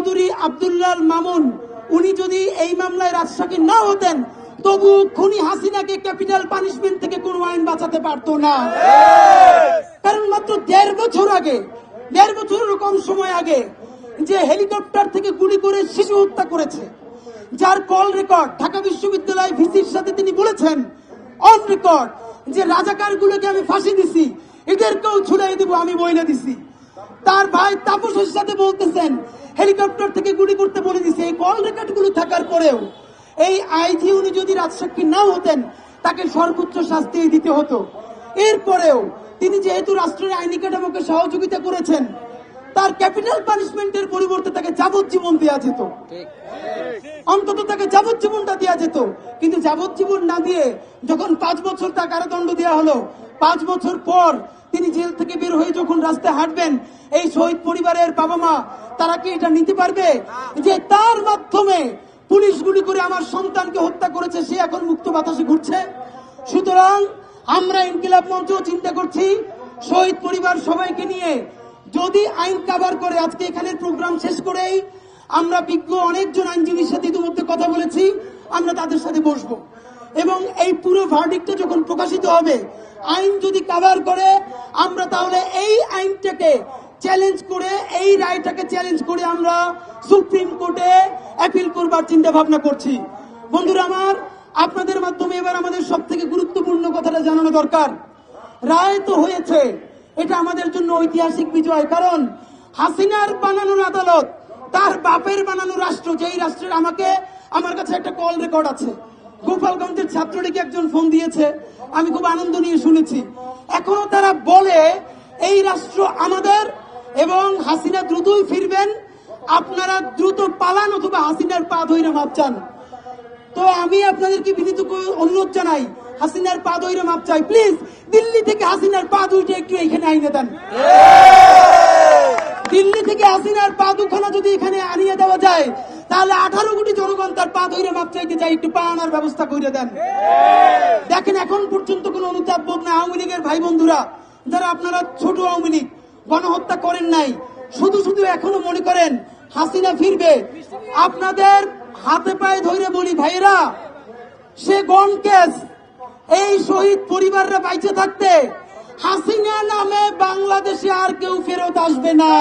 চৌধুরী আব্দুল্লাহ মামুন, উনি যদি এই মামলায় রাজশাহী না হতেন, তবু খুনি হাসিনাকে ক্যাপিটাল পানিশমেন্ট থেকে কোনো আইন বাঁচাতে পারতো না। কারণ মাত্র দেড় বছর আগে, দেড় বছরের কম সময় আগে, যে হেলিকপ্টার থেকে গুলি করে শিশু হত্যা করেছে, যার কল রেকর্ড ঢাকা বিশ্ববিদ্যালয় ভিসির সাথে তিনি বলেছেন অন রেকর্ড যে রাজাকার গুলোকে আমি ফাঁসি দিছি, এদেরকেও ছুড়াই দেবো, আমি বইলে দিছি। তার ভাই তাপসের সাথে বলতেছেন হেলিকপ্টার থেকে গুলি করতে বলে দিছে। এই কল রেকর্ডগুলো থাকার পরেও এই আইজি উনি যদি রাজসাক্ষী নাও হতেন তাকে সর্বোচ্চ শাস্তি দিতে হতো। এরপরেও তিনি যেহেতু রাষ্ট্রের আইনি কাঠামোকে সহযোগিতা করেছেন তার ক্যাপিটাল পানিশমেন্টের পরিবর্তে তাকে যাবজ্জীবন দেওয়া যেত। অন্তত তাকে যাবজ্জীবনটা দেওয়া যেত। কিন্তু যাবজ্জীবন না দিয়ে যখন পাঁচ বছর তার কারাদণ্ড দেওয়া হলো পাঁচ বছর পর তিনি জেল থেকে বের হয়ে যখন রাস্তায় হাঁটবেন, এই শহীদ পরিবারের বাবা মা, তারা কি এটা নিতে পারবে? যে তার মাধ্যমে পুলিশ গুলি করে আমার সন্তানকে হত্যা করেছে, সে এখন মুক্ত বাতাসে ঘুরছে। সুতরাং আমরা ইনকিলাব মঞ্চ চিন্তা করছি, শহীদ পরিবার সবাইকে নিয়ে যদি আইন কাভার করে আজকে এখানের প্রোগ্রাম শেষ করেই আমরা বিজ্ঞ অনেকজন আইনজীবীর সাথে ইতিমধ্যে কথা বলেছি, আমরা তাদের সাথে বসবো। এবং এই পুরো ভার্ডিকটা যখন প্রকাশিত হবে আইন যদি কাভার করে, আমরা তাহলে এই আইনটাকে চ্যালেঞ্জ করে, এই রায়টাকে চ্যালেঞ্জ করে আমরা সুপ্রিম কোর্টে অ্যাপিল করবার চিন্তা ভাবনা করছি। বন্ধুরা আমার, আপনাদের মাধ্যমে এবার আমাদের সব থেকে গুরুত্বপূর্ণ কথাটা জানানো দরকার। রায় তো হয়েছে, এটা আমাদের জন্য ঐতিহাসিক বিজয়। কারণ হাসিনার বানানোর আদালত, তার বাপের বানানো রাষ্ট্র, যেই রাষ্ট্রের আমাকে, আমার কাছে একটা কল রেকর্ড আছে। গোপালগঞ্জের ছাত্রটিকে একজন ফোন দিয়েছে আমি খুব আনন্দ নিয়ে শুনেছি। এখনও তারা বলে এই রাষ্ট্র আমাদের এবং হাসিনা দ্রুতই ফিরবেন। আপনারা দ্রুত পালান অথবা হাসিনার পা ধইরে মাপ চান তো আমি আপনাদেরকে বিনীত অনুরোধ জানাই হাসিনার পা ধইরে মাপ চাই প্লিজ দিল্লি থেকে হাসিনার পা দুইটা একটু এখানে আইনে দেন। দিল্লি থেকে হাসিনার পা দুখানা যদি এখানে আনিয়ে দেওয়া যায় তাহলে আঠারো কোটি জনগণ তার পা ধইরে মাপ চাইতে চাই একটু পা আনার ব্যবস্থা করে দেন। দেখেন, এখন পর্যন্ত কোনো অনুতাপ বোধ না আওয়ামী লীগের ভাই বন্ধুরা, যারা আপনারা ছোট আওয়ামী লীগ, গণহত্যা করেন নাই, শুধু শুধু এখনও মনে করেন, হাসিনা ফিরবে। আপনাদের হাতে পায়ে ধরে বলি ভাইরা সে গন কেস, এই শহীদ পরিবাররা বাইচে থাকতে হাসিনা নামে বাংলাদেশে আর কেউ ফেরত আসবে না।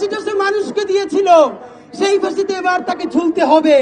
যেই ফাঁসিটা সে মানুষকে দিয়েছিল সেই ফাঁসিতে এবার তাকে ঝুলতে হবে।